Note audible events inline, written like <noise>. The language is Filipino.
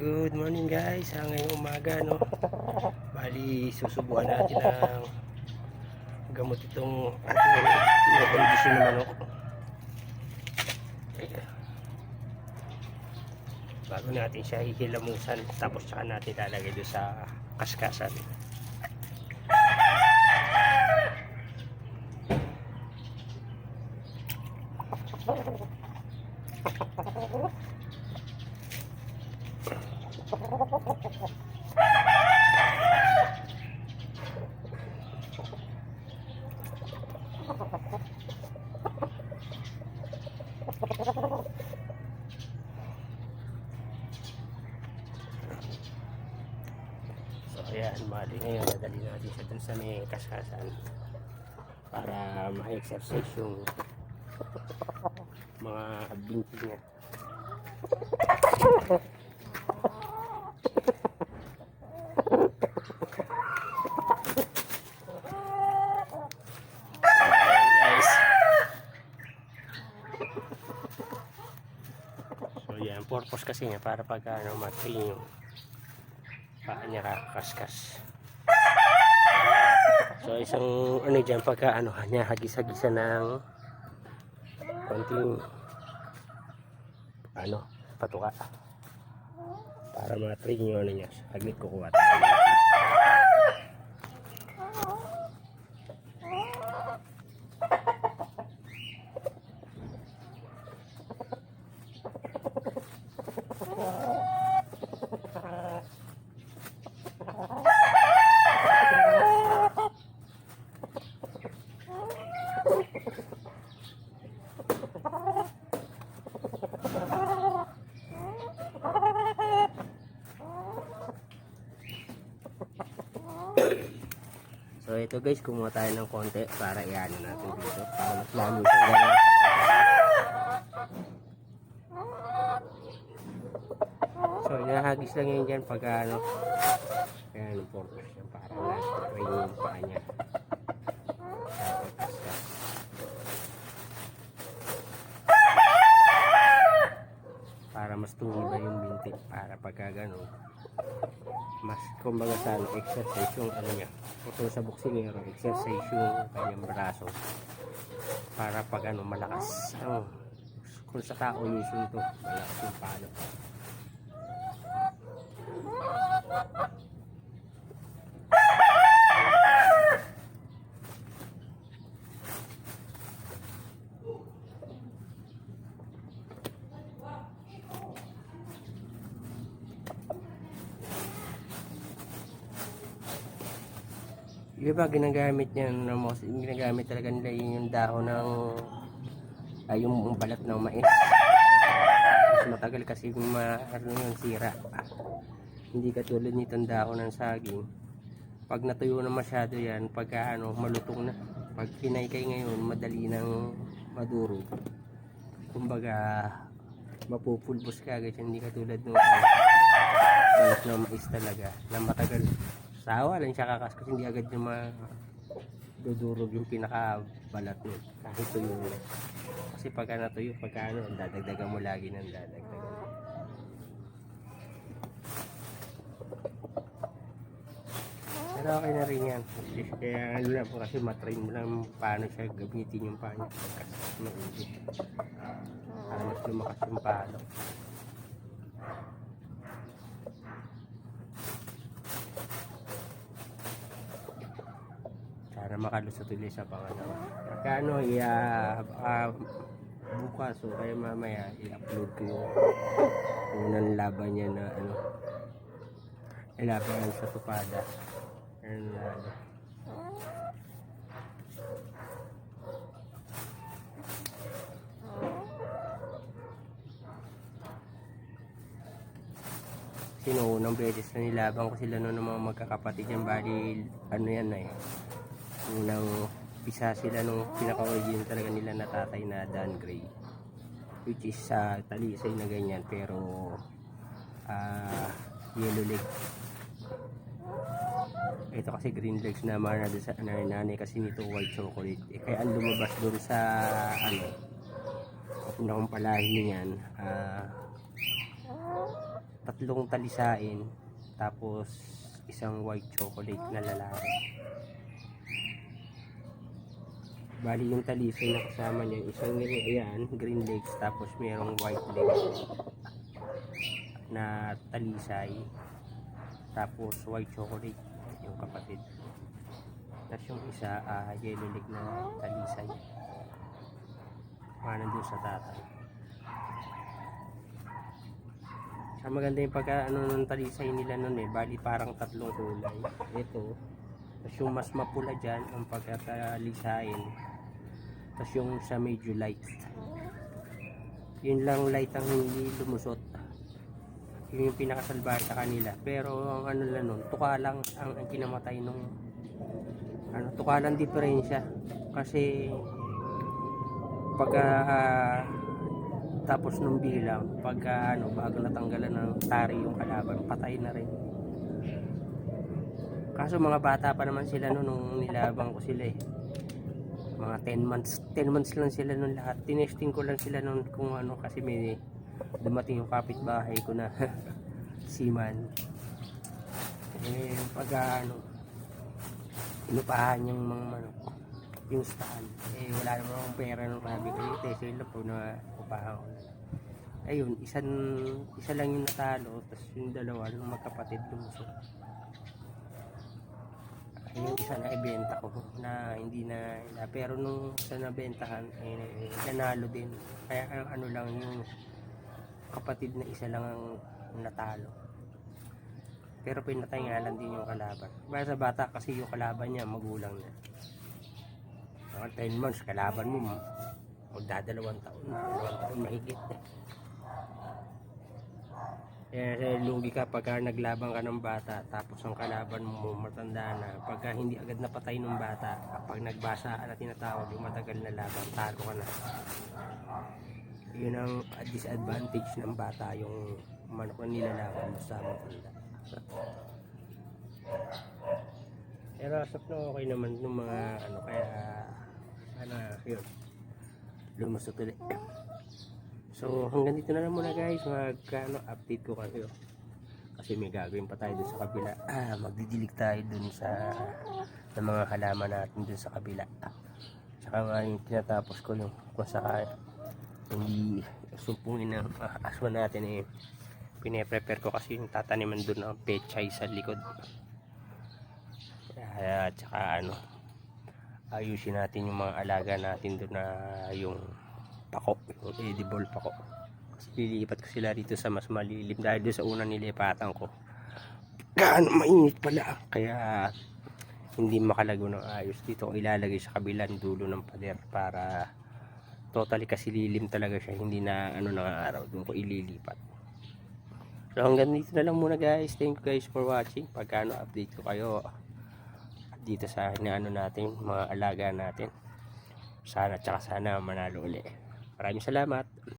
Good morning guys, sa ngayong umaga no. Bali susubuan natin ng gamot itong ating kondisyon ng manok. Bago natin siya hihilamusan tapos saka natin lalagay doon sa kaskasan. Ayan, mali ngayon nadali natin siya dun sa may kaskasan para ma-exercise yung mga binti niya. Guys. So yan, purpose kasi niya para pag ano, ma-train yung paa niya kakaskas. So isang ano dyan pagka ano niya hagis-hagisa ng konting ano patuka para ma-train yung ano niya. Haglit kukuha tayo. Ito guys, kumuha tayo ng konti para iano natin dito para mas lalo siyang gano'n. So inahagis lang yun dyan pag ano, kaya yung purpose yan para na-train yung paa niya. Para mas tumibay yung binti para pagka gano'n mas kumbaga sa ano, exercise yung ano niya. Kung sa boksingero exercise yung kanyang braso para pag ano malakas. Ang kung sa tao yung to malakas yung palo Yung iba ginagamit niya na most ginagamit talaga nila yun yung dahon ng ay yung balat ng mais. Mas matagal kasi ma ano yung sira. Hindi katulad nitong dahon ng saging. Pag natuyo na masyado yan, pagka ano, malutong na. Pag kinaykay ngayon, madali nang maduro. Kumbaga, mapupulbos ka agad. Hindi katulad nung ano, balat ng mais talaga na matagal sawa lang siya kakas kasi hindi agad niya madudurog yung pinakabalat nun. Kahit tuyo na kasi pagka natuyo pagka ano dadagdagan mo lagi ng dadagdagan. Pero okay na rin yan. Kaya ano lang po kasi matrain mo lang paano siya gamitin yung niya pagkas maigi. Para mas lumakas yung palo para makalusot ulit sa pangalawa. Pagka ano, iya, ah, bukas o kaya mamaya i-upload ko yung unang laban niya na ano, ilaban sa tupada. Na ano. Sino unang beses na nilaban ko sila noon ng mga magkakapatid yan bali ano yan na eh unang pisa sila nung pinaka-origin talaga nila na tatay na Dan Gray which is sa talisay na ganyan pero ah yellow leg. Ito kasi green legs na doon sa nanay, kasi nito white chocolate. Eh, kaya ang lumabas doon sa ano una kong palahi niyan ah tatlong talisain tapos isang white chocolate na lalaki bali yung talisay na kasama niya isang yan green legs tapos mayroong white legs na talisay tapos white chocolate yung kapatid tapos yung isa ah, yellow leg na talisay mga nandun sa tatay Sa maganda yung pagka ano ng talisay nila nun eh, bali parang tatlong kulay. Ito, tapos yung mas mapula dyan, ang pagkatalisain. Tapos yung sa medyo light. Yun lang light ang hindi lumusot. Yun yung pinakasalbahe sa kanila. Pero ang ano lang nun, tuka lang ang, ang kinamatay nung ano, tuka lang diferensya. Kasi pagka ah, tapos nung bilang pagka ano bago natanggalan ng tari yung kalaban patay na rin kaso mga bata pa naman sila no, nung nilabang ko sila eh mga 10 months 10 months lang sila nung lahat. Tinesting ko lang sila nung kung ano kasi may dumating yung kapitbahay ko na <laughs> seaman. Eh pagka ano inupahan yung mga manok yung stand eh wala naman akong pera nung sabi ko yung lang po na upahan ko. Na ayun isang isa lang yung natalo tapos yung dalawa ng magkapatid lumusok ay yung isa na ibenta ko na hindi na, na pero nung sa nabentahan eh, nanalo din. Kaya ang ano lang yung kapatid na isa lang ang natalo. Pero pinatay nga lang din yung kalaban. Kaya sa bata kasi yung kalaban niya magulang na mga 10 months kalaban mo magdadalawang taon dalawang taon mahigit eh, lugi ka pagka naglabang ka ng bata tapos ang kalaban mo matanda na pagka hindi agad napatay ng bata kapag nagbasa na tinatawag yung matagal na laban talo ka na. Yun ang disadvantage ng bata yung manok na nilalaban sa matanda. Pero na okay naman ng mga ano kaya sana yun lumusot ulit So hanggang dito na lang muna guys. Mag ano, update ko kayo. Kasi may gagawin pa tayo dun sa kabila. Ah, magdidilig tayo dun sa ng mga halaman natin dun sa kabila. Saka nga yung tinatapos ko yung kung saka hindi sumpungin ng uh, natin eh pine-prepare ko kasi yung tataniman dun ng pechay sa likod. At saka ano ayusin natin yung mga alaga natin dun na yung pako, yung edible pako. Kasi lilipat ko sila rito sa mas malilim dahil doon sa unang nilipatan ko. Gaano mainit pala. Kaya hindi makalago ng ayos. Dito ko ilalagay sa kabilang dulo ng pader para totally kasi lilim talaga siya. Hindi na ano ng araw. Doon ko ililipat. So hanggang dito na lang muna guys. Thank you guys for watching. Pagkano update ko kayo dito sa ano natin, mga alaga natin. Sana tsaka sana manalo ulit. Maraming salamat.